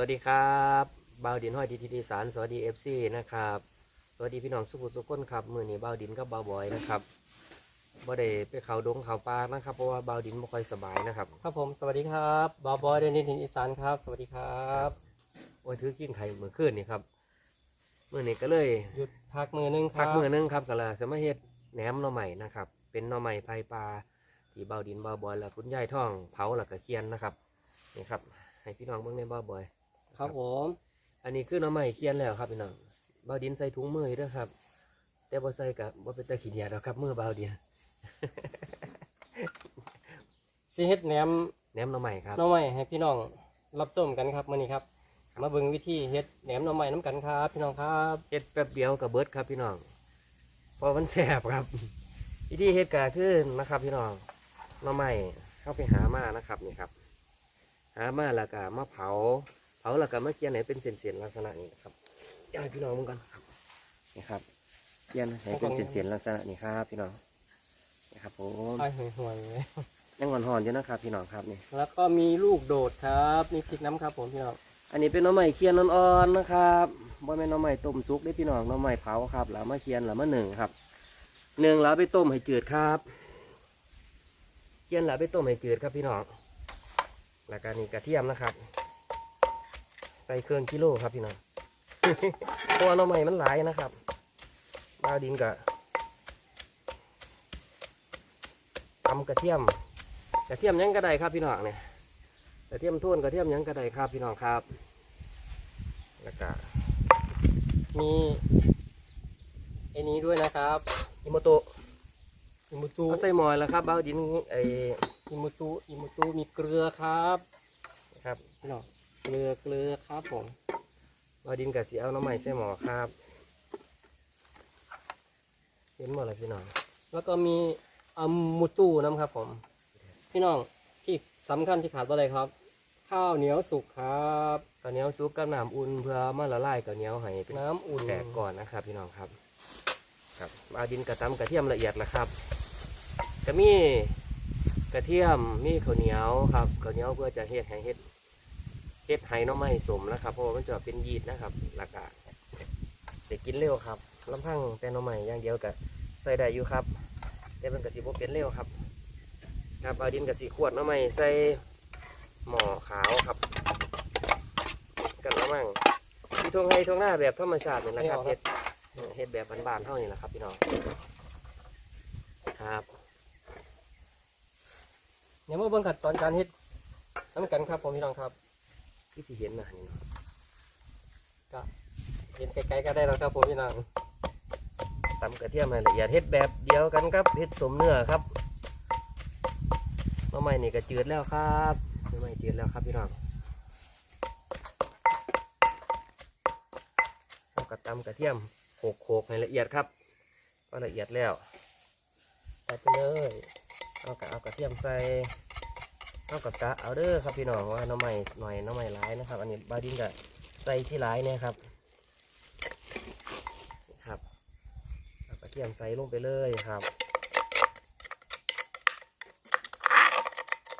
วัสดีครับบ่าวดินห้อยดีทีดีสารสวัสดีเอฟซีนะครับ สวัสดีพี่น้องสุขุสุขคนครับ มือนี้บ่าวดินกับบ่าวบอยนะครับบ่ได้ไปเขาดงเขาปลานะครับ เพราะว่าบ่าวดินไม่ค่อยสบายนะครับ ครับผมสวัสดีครับบาวบอยเดนนินอีสานครับ สวัสดีครับโอ้ยถือกินไข่มือขึ้นนี่ครับมือนี้ก็เลยหยุดพักมือนึงครัพับกมือนึงครับก็เลยจะมาเฮ็ดแหนมหน่อใหม่นะครับ เป็นหน่อใหม่ไผ่ปลาที่บ่าวดินบ่าวบอยและคุณยายท่องเผาแล้วก็เคียนนะครับนี่ครับให้พี่น้องเบิ่งในบ่าวบอย ครับผมอันนี้คือหน้ำใหม่เคียนแล้วครับพี่น้องบาวดินใส่ถุงมือด้วยครับ แต่บ่ใส่กับบ่เป็นตะขีดยาดอกครับมือบาวดินซีเฮ็ดแหนมแหนมหน้ำใหม่ครับหน้องใหม่ให้พี่น้องรับส้มกันครับมื้อนี้ครับ มาเบิ่งวิธีเฮ็ดแหนมหน้องใหม่น้ำกันครับ พี่น้องครับเฮ็ดแป๊บเดียวกับเบิดครับพี่น้องเพราะมันแสบครับ วิธีเฮ็ดก็คือนะครับ พี่น้องหน้ำใหม่เข้าไปหามานะครับนี่ครับ หามาแล้วก็มาเผา เผาแล้วก็มาเคียนให้เป็นเส้นๆลักษณะนี้นะครับอยากให้พี่น้องมึงกันครับนี่ครับเคียนให้เป็นเส้นๆลักษณะนี้ครับพี่น้องนี่ครับผมไอ้ห่วยๆเลยยังหอนๆอยู่นะครับพี่น้องครับนี่ แล้วก็มีลูกโดดครับมีพริกน้ำครับผมพี่น้องอันนี้เป็นหน้ำใหม่เคียนอ่อนๆนะครับบ่แม่นหน้ำใหม่ต้มสุกได้อพี่น้องหน้ำใหม่เผาครับแล้วมาเคียนแล้วมาหนึ่งครับหนึ่งแล้วไปต้มให้จืดครับเคียนแล้วไปต้มให้จืดครับพี่น้องแล้วก็นี่กระเทียมนะครับใส่เครื่องกิโลครับพี่น้องเพราะว่าหน้ำใหม่มันหลายนะครับดาวดินกับตำกระเทียม กระเทียมหยังกระไดครับพี่น้องเนี่ยกระเทียมทุ่นกระเทียมหยังกระไดครับพี่น้องครับ แล้วก็มีไอ้นี้ด้วยนะครับอิโมโตะอิมุตุเอาใส่หมอยแล้วครับเบ้าดินไอ้อิมุตุอิมุตุมีเกลือครับ ครับพี่น้อง เกลือเกลือครับผมเบ้าดินกับสีเอาน้ำใหม่ใส่หมอครับ เห็นหมดเลยพี่น้อง แล้วก็มีอัมมุตุน้ำครับผม พี่น้องที่สำคัญที่ขาดอะไรครับ ข้าวเหนียวสุกครับข้าวเหนียวซุปกับน้ำอุ่นเพื่อมาละลายข้าวเหนียวให้เป็นน้ำอุ่นแตกก่อนนะครับ พี่น้องครับ ครับเบ้าดินกระตำกระเทียมละเอียดแล้วครับจะมีกระเทียมมีข้าวเหนียวครับข้าวเหนียวเพื่อจะเฮ็ดให้เฮ็ด เฮ็ดให้หน้ำใหม่สมนะครับ เพราะว่ามันจะเป็นยีดนะครับหลักการเด็กกินเร็วครับลำพังแต่หน้ำใหม่อย่างเดียวกับใส่ได้อยู่ครับ แต่เป็นกะสิบ่เป็นเร็วครับครับเอาดินกะสิขวดหน้ำใหม่ใส่หม้อขาวครับกันละมั่งที่ทงให้ทงหน้าแบบธรรมชาตินี่แหละครับเฮ็ดเฮ็ดแบบบานๆเท่านี้แหละครับพี่น้องครับเดี๋ยวมาเบิ่งขั้นตอนการเฮ็ดน้ำกันครับผมพี่น้องครับ ที่ที่เห็นนะนี่เนาะก็เห็นไกลๆก็ได้แล้วครับผมพี่น้องตำกระเทียมให้ละเอียดเฮ็ดแบบเดียวกันครับเฮ็ดสมเนื้อครับหน้ำใหม่นี่ก็จืดแล้วครับหน้ำใหม่จืดแล้วครับพี่น้องเอากระตำกระเทียมโขกๆให้ละเอียดครับ ก็ละเอียดแล้วใส่ไปเลยเอากระเอากระเทียมใส่ เอากระกะเอาเด้อครับพี่น้องว่าน้ำใหม่หน่อยน้ำใหม่ร้ายนะครับ อันนี้บาดินกับใส่ที่ร้ายเนี่ยครับครับกระเทียมใส่ลงไปเลยครับ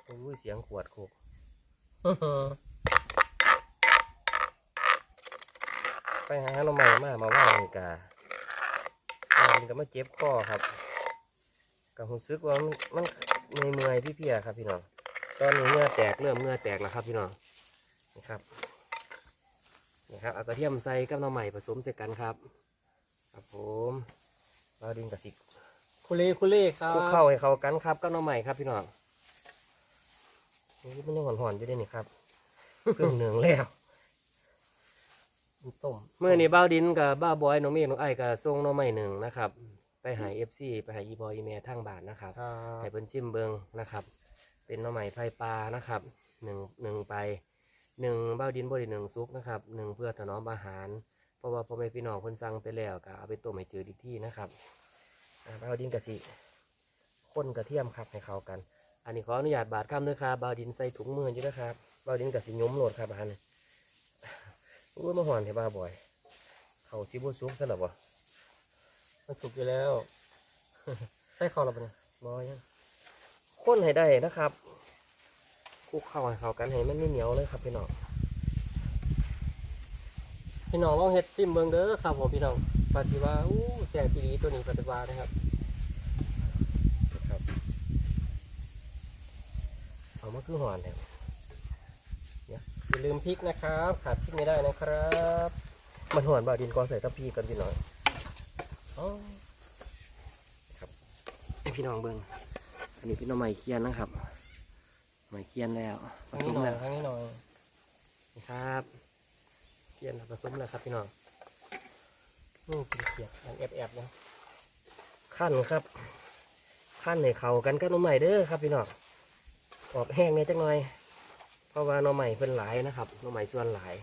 โอ้ยเสียงขวดโคกไปหาหน้ำใหม่มามาว่างนี่กามันก็มาเจ็บคอครับก็รู้สึกว่ามันมันเมื่อยเมื่อยๆพี่ๆครับพี่น้อง ตอนนี้เหงื่อแตกเริ่มเหงื่อแตกแล้วครับพี่น้องนี่ครับนี่ครับเอากระเทียมใส่กับหน้ำใหม่ผสมใส่กันครับ ครับผมเราดินกับสิคุเล่คุเล่ครัคลุกบเข้าให้เข้ากันครับกับหน้ำใหม่ครับพี่น้องนี่มันยังหอนๆอยู่ด้วยนี่ครับเครื่องเหนืองแล้วต้มเมื่อนี้บ้าวดินกับบ้าวบอยน้องเมฆน้องไอ้กับทรงหน้ำใหม่หนึ่งนะครับ ไปหาเอฟซีไปหาอีบอยอีเมททางบ้านนะครับครับให้เพิ่นชิมเบิงนะครับ เป็นหน่อไม้ไผ่ปลานะครับหนึ่งหนึ่งไปหนึ่งเบ้าดินบไดิหนึ่งซุกนะครับหนึ่งเพื่อถนอมอาหาร เพราะว่าพ่อแม่พี่น้องเพิ่นสั่งไปแล้วก็เอาไปต้มให้จืดอีกที่นะครับเบ้าดินกะสิข้นกระเทียมครับให้เข้ากัน อันนี้ขออนุญาตบาดคำด้วยครับเบ้าดินใส่ถุงมืออยู่นะครับเบ้าดินกะสิย้มโหลดครับอันนี้อู้มาหอนให้บ้าบ่อย เขาซิบุซุกซะหรอวะมันสุกอยู่แล้ว ใส่ข้าวเราปะเนี่ยบอยัง ข้นให้ได้นะครับคลุกเข้าให้เข้ากันให้มันไม่เหนียวเลยครับพี่น้องพี่น้องลองเฮ็ดซิมเบิงเด้อครับผมพี่น้องปฏิว่าอู้แซ่บอีหลีตัวนี้ปฏิว่านะครับครับเอามาคือหอนเนี่ยอย่าลืมพริกนะครับขาดพริกไม่ได้นะครับ มันหอนบ่าดินกอใส่ทัพพีกันพี่น้องอ๋อให้พี่น้องเบิง อันนี้พี่น้องใหม่เคียนนะครับใหม่เคียนแล้วผทางสนี้มหน่อยแล้วทางนี้หน่อยนี่ครับเคียนแล้วผสมแล้วครับพี่น้องนี่เป็นเขียดมันแอบๆนะขั้นครับขั้นให้เข้ากันกับหน้องใหม่เด้อครับพี่น้องออกแห้งในจักหน่อย เพราะว่าหน้องใหม่เพิ่นหลายนะครับหน้องใหม่ส่วนหลาย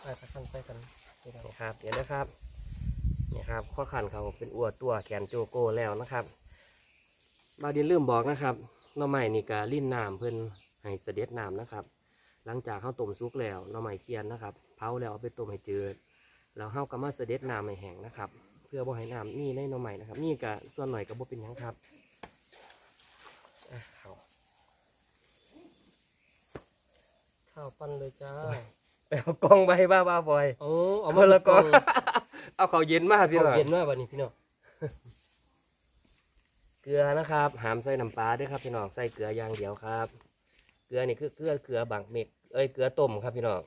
ไปกันไปกันไปกั นนี่ครับเดี๋ยวนะครับนี่ครับข้อขันเขาเป็นอ้วตัวแขนโจโก้แล้วนะครับบาดินลืมบอกนะครับน้องใหม่นี่กะลิ้นน้ำเพิ่อนให้เสด็จน้ำนะครับ หลังจากเข้าต้มซุกแล้วน้องใหม่เคียนนะครับเผาแล้วเอาไปต้มให้เจือแล้วข้าวก็มาเสด็จน้ำให้แห้งนะครับ เพื่อบ่ให้น้ำนี่ในหน้องใหม่นะครับ นี่กะส่วนหน่อยก็บ่เป็นยังครับเขาข้าวปั้นเลยจ้า ไปเอากล้องไปบ้าบ้าบอยโอ้เอาเอามามาละกล้องเอาเอาเขาวเย็นมากพี่น้องเย็นมากวันนี้พี่น้องเกลือนะครับ หามใส่น้ำปลาด้วยครับพี่น้องใส่เกลืออย่างเดียวครับ เกลือนี่คือเกลือเกลือบางเม็ดเอ้ยเกลือต้มครับพี่น้อง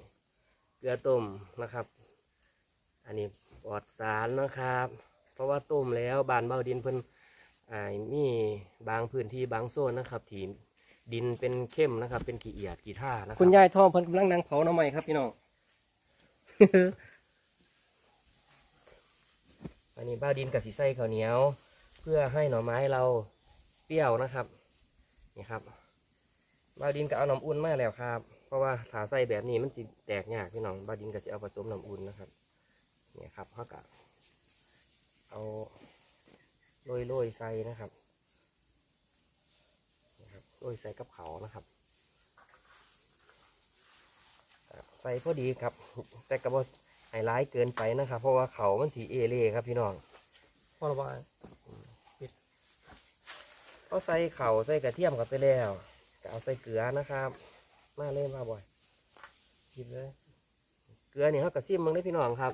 เกลือต้มนะครับ อันนี้ปลอดสารนะครับ เพราะว่าต้มแล้วบานเบาดินเพิ่นอ่ามีบางพื้นที่บางโซนนะครับที่ ดินเป็นเข้มนะครับ เป็นขี้เอียดขี้ท่านะครับคุณยายทองเพิ่นกำลังนั่งเผาหน่อไม้ครับพี่น้อง อันนี้บ้าดินกับสีไส้ข้าวเหนียว เพื่อให้หน่อไม้เราเปรี้ยวนะครับนี่ครับบ้าดินก็เอาน้ำอุ่นมาแล้วครับ เพราะว่าถาใส่แบบนี้มันจะแตกยากพี่น้องบ้าดินก็จะเอาผสมน้ำอุ่นนะครับนี่ครับเขาก็เอาโรยโรยๆใส่นะครับ นี่ครับโรยใส่กับเขานะครับอะใส่พอดีครับ แต่กระบอกไฮไลท์เกินไปนะครับ เพราะว่าเขามันสีเอเล่ครับพี่น้องพอระบายเอาใส่เข่าใส่กระเทียมกับไปแล้วก็เอาใส่เกลือนะครับมาเล่นมาบ่อยหยิบเลยเกลือนี่เขากระซิมมึงได้อพี่น้องครับ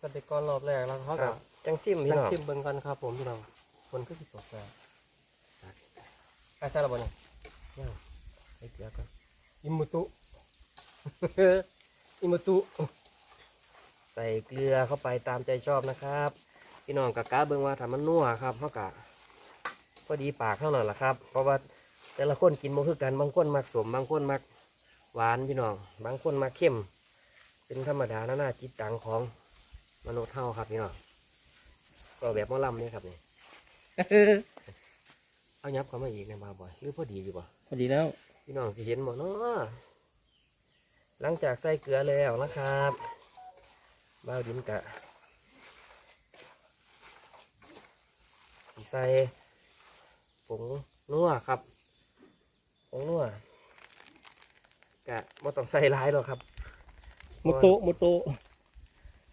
กันไปก่อนรอบแรกแล้วเขาคก็รับจังซิมพี่นั่งน้องชิมเบิ่งกันครับ ผมพี่น้องคนขึ้นสิบสองแปดไอ้ ใช่ระบานี่ใส่เกลือก่อนอิมุตุอิมุตุใส่เกลือเข้าไปตามใจชอบนะครับพี่น้องกะกะเบิ่งว่าถ้ามันนัวครับเขากะพอดีปากเท่านั้นแหละครับ เพราะว่าแต่ละคนกินบ่คือกันบางคนมักสมบางคนมักหวานพี่น้อง บางคนมักเข้ม เป็นธรรมดาหน้าจิตตังของมนุษย์เท่าครับพี่น้องก็แบบมอลำนี่ครับนี่ เอายับเข้ามาอีกนะมาบ่อยหรือพอดีอยู่บ่พอดีแล้ว พี่น้องสิเห็นบ่เนาะหลังจากใส่เกลือแล้วนะครับบ้าวดินกะสิใส่ผงนัวครับผงนัวกะบ่ต้องใส่หลายหรอกครับมุตุมุตุ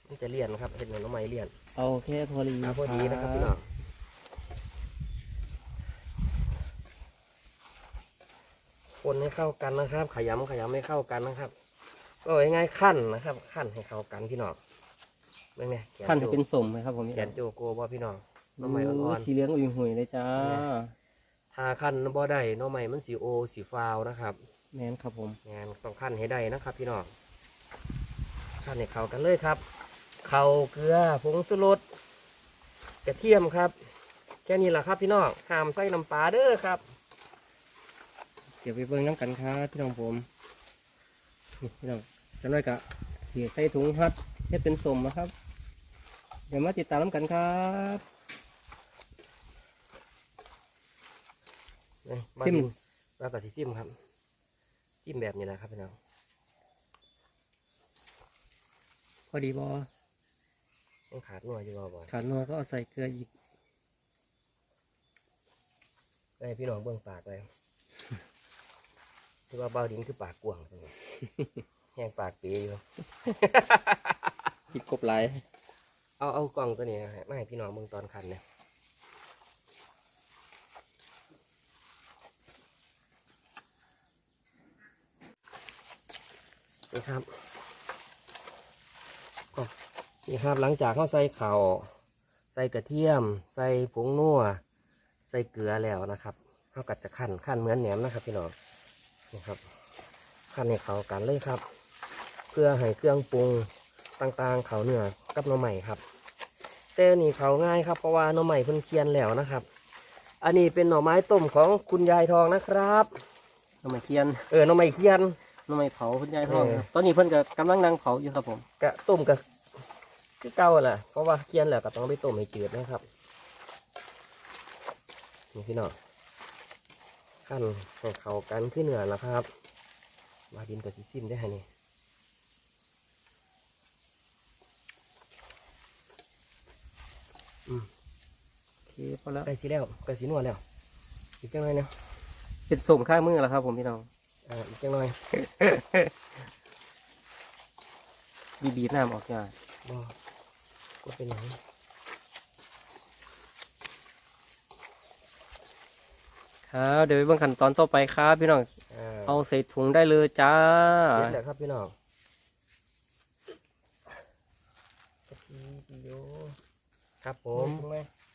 มันจะเลี่ยนครับเห็นเหมือนน้องไม้เลี่ยน เอาแค่พอดีเอาพอดีนะครับพี่น้อง คนให้เข้ากันนะครับ ขยำขยำให้เข้ากันนะครับ ก็ง่ายๆขั้นนะครับ ขั้นให้เข้ากันพี่น้องเรื่องไงแขขั้นโจให้เป็นสมไหมครับผมแขนโจโกบ่พี่น้องน้องโอ้ไม้อ่อนสีเหลืองอุ่ยหุยเลยจ้าๆถ้าขั้นบ่ได้น้องไม้มันสีโอสีฟาวนะครับแมนครับผมงานต้องขั้นให้ได้นะครับ พี่น้องขั้นให้เข้ากันเลยครับเข่าเกลือผงสุรสกระเทียมครับ แค่นี้แหละครับพี่น้องห้ามใส่น้ำปลาเด้อครับ เดี๋ยวไปเบิ่งน้ำกันครับพี่น้องผมนี่พี่น้องจะน้อยกะเสียใส่ถุงฮัดเฮ็ดเป็นสมนะครับ เดี๋ยวมาติดตามน้ำกันครับนี่จิ้มแล้วก็ที่จิ้มครับจิ้มแบบนี้นะครับพี่น้องพอดีบอต้องขาดหน่อยอยู่บ่บ่อยขาดนัวก็เอาใส่เกลืออีกให้พี่น้องเบื้องปากเลย คือว่าเบาดินคือปากกว้างแห้งปากเปียอยู่ พี่กบไลายเอาเอากล่องตัวนี้ใมาให้พี่น้องเบิ่งตอนคันเนี่ยนี่ครับนี่ครับหลังจากเขาใส่ข่าใส่กระเทียม ใส่ผงนัว ใส่เกลือแล้วนะครับเขากัดจะขั้นขั้นเหมือนแหนมนะครับพี่น้อง นี่ครับขั้นให้เขากันเลยครับ เพื่อให้เครื่องปรุงต่างๆ เขาเนื้อกับหน่อใหม่ครับแต่นี่เขาง่ายครับเพราะว่าหน่อใหม่เพิ่นเคียนแล้วนะครับ อันนี้เป็นหน่อไม้ต้มของคุณยายทองนะครับน้ำมันเคียนเออหน่อไม้เคียนน้ำมันเผาคุณยายทองเออครับตอนนี้เพิ่นก็กำลังนั่งเผาอยู่ครับผมกะต้มกะคือเก่าแหละเพราะว่าเคียนแล้วก็ต้องไปต้มให้จืดนะครับนี่พี่น้อง ขั้นให้เขากันขึ้นเหนือแล้วครับมาดินกับซิซิมได้ฮะนี่อืมโอเคพอแล้วใกล้สิแล้วใกล้สินวดแล้วอีกจังหน่อยเนาะเป็นสมข้างมือแล้วครับ ผมพี่น้องอ่าอีกจังหน่อยบีบีน้ำออกจากบ่ก็เป็นหยัง ครับเดี๋ยวไปเบิ่งขั้นตอนต่อไปครับพี่น้องอ่าเอาใส่ถุงได้เลยจ้า เสร็จแล้วครับพี่น้องกะทิสิโยครับผม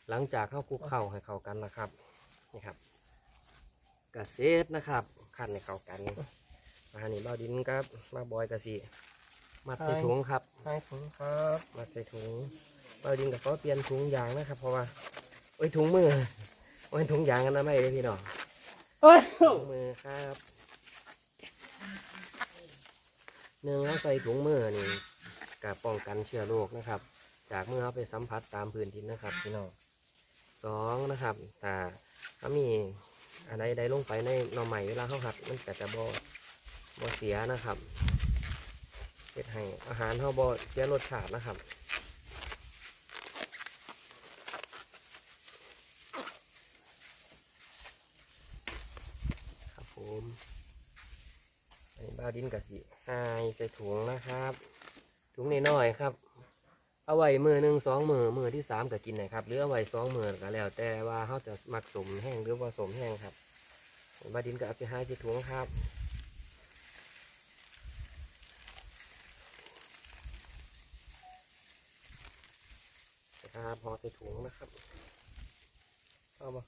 หลังจากเข้าคลุกเข้าให้เข้ากันแล้วครับนี่ครับกระเซ็ดนะครับขั้นให้เข้ากันมานี่เบ้าดินครับมาบอยกะสิมัดใส่ถุงครับใส่ถุงครับมัดใส่ถุงเบ้าดินกับเขาเปลี่ยนถุงยางนะครับ เพราะว่าโอ้ยถุงมือ โอ้ยถุงยางกันนะไม่เลยพี่น้องเฮ้ยถุงมือครับหนึ่งเราใส่ถุงมือนี่กับป้องกันเชื้อโรคนะครับ จากเมื่อเราไปสัมผัสตามพื้นดินนะครับ พี่น้องสองนะครับถ้าถ้ามีอะไรใดลงไปในหน่อใหม่เวลาเขาหัดมันก็จะบ่บ่เสียนะครับเฮ็ดให้อาหารเขาบ่เสียรสชาตินะครับครับผมอันนี้บ้าวดินกะสิหายใส่ถุงนะครับ ถุงน้อยๆครับ เอาไว้มือหนึ่งสองมือมือที่สามก็กินนะครับหรือเอาไว้สองมือก็แล้ว แต่ว่าเขาจะหมักสมแห้งหรือว่าสมแห้งครับบ้าดินก็เอาไปหายใส่ถุงครับครับพอใส่ถุงนะครับ เอามา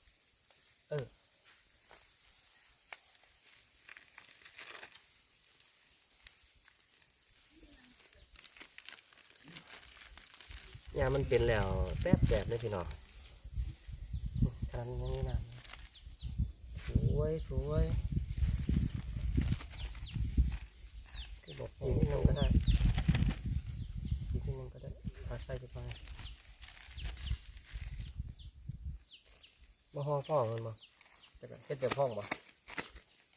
เออ ยามันเป็นแล้วแป๊บแบบเลยพี่น้องทานอย่างนี้นะสวยสวยที่บอกอีกนิดนึงก็ได้อีกนิดนึงก็ได้อาใส่ไปไปมาห้องฟ้องมันมาจะเฮ็ดแบบห้องบ่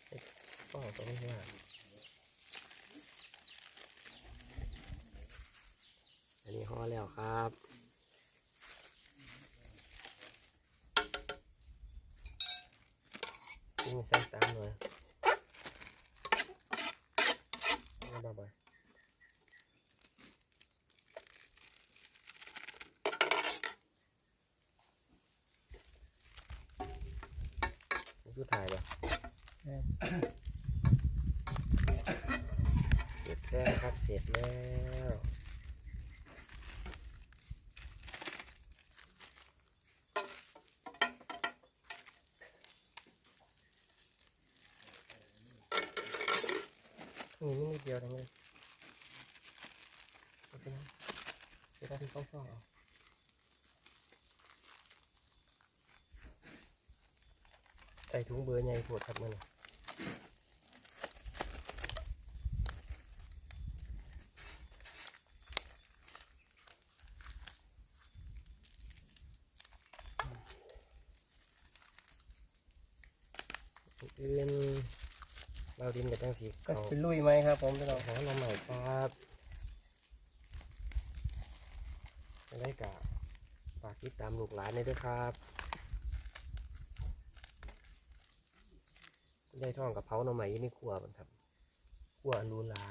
เฮ็ดฟ้องตรงนี้ว่าอัน นี้ห่อแล้วครับนี่ใส่ตามหน่อยเอามาบ่อยดูถ่ายบ่เสร็จแล้วครับ เสร็จแล้ว มีนิดเดียวเองเลยเอาไปนะเดี๋ยวได้ที่ต้องซ่องเอาใส่ถุงเบอร์ใหญ่ปวดครับมันน่ะอื่น เราดินกับจังสีก็เก่าเป็นลุยไหมครับ ผมพี่น้องหามาใหม่ครับจะได้กะฝากติดตามลูกหลานด้วยครับได้ท่องกับเผาหน่อใหม่อยู่ในครัวมันครับครัวอันรูลา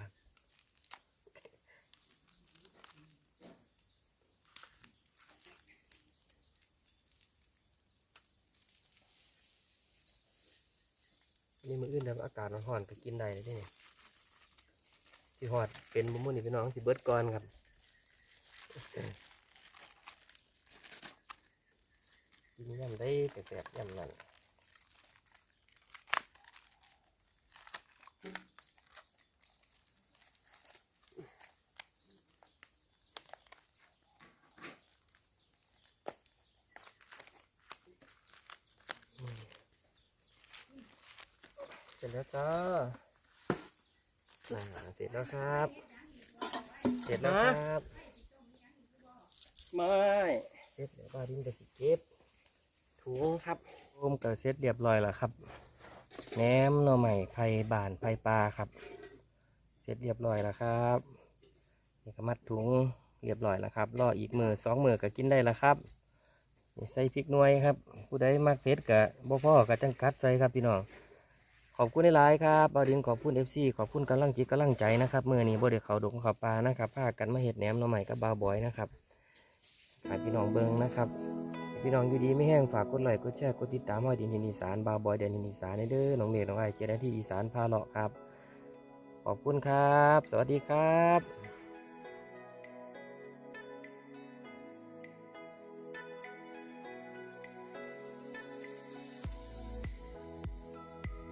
นี่มืออื่นแบบอากาศร้อนๆก็กินได้เลยที่นี่ที่หอดเป็นบุ้มนี่พี่น้องสิเบิร์ดก่อนครับกินย่ำได้แต่แสบย่ำนั่น ร็จแล้วจ้าอ่าเสร็จแล้วครับ เสร็จแล้วครับ ไม่เสร็จแล้วก็ดิ้นกับสิเก็บถุงครับรวมกับเสร็จเรียบร้อยแล้วครับแหนมหน่อใหม่ไผ่บานไผ่ปลาครับ เสร็จเรียบร้อยแล้วครับนี่ก็มัดถุงเรียบร้อยแล้วครับ รออีกมือสองมือก็กินได้แล้วครับนี่ใส่พริกหน่วยครับ ผู้ใดมักเผ็ดกะบ่พ่อกับจังกัดใส่ครับพี่น้อง ขอบคุณหลายๆครับบาดินขอบคุณเอฟซีขอบคุณกำลังจิตกำลังใจนะครับเมื่อนี้บ่เด้เขาดงเขาปลานะครับพากันมาเห็ดแหนมหน่อใหม่กับบาวบอยนะครับฝากพี่น้องเบิ้งนะครับพี่น้องอยู่ดีไม่แห้งฝากกดไลค์กดแชร์กดติดตามหอยดินทินอีสานบาวบอยเดนทินอีสานเด้อน้องเมย์น้องไอเจดที่อีสานพาเลาะครับ ขอบคุณครับ สวัสดีครับ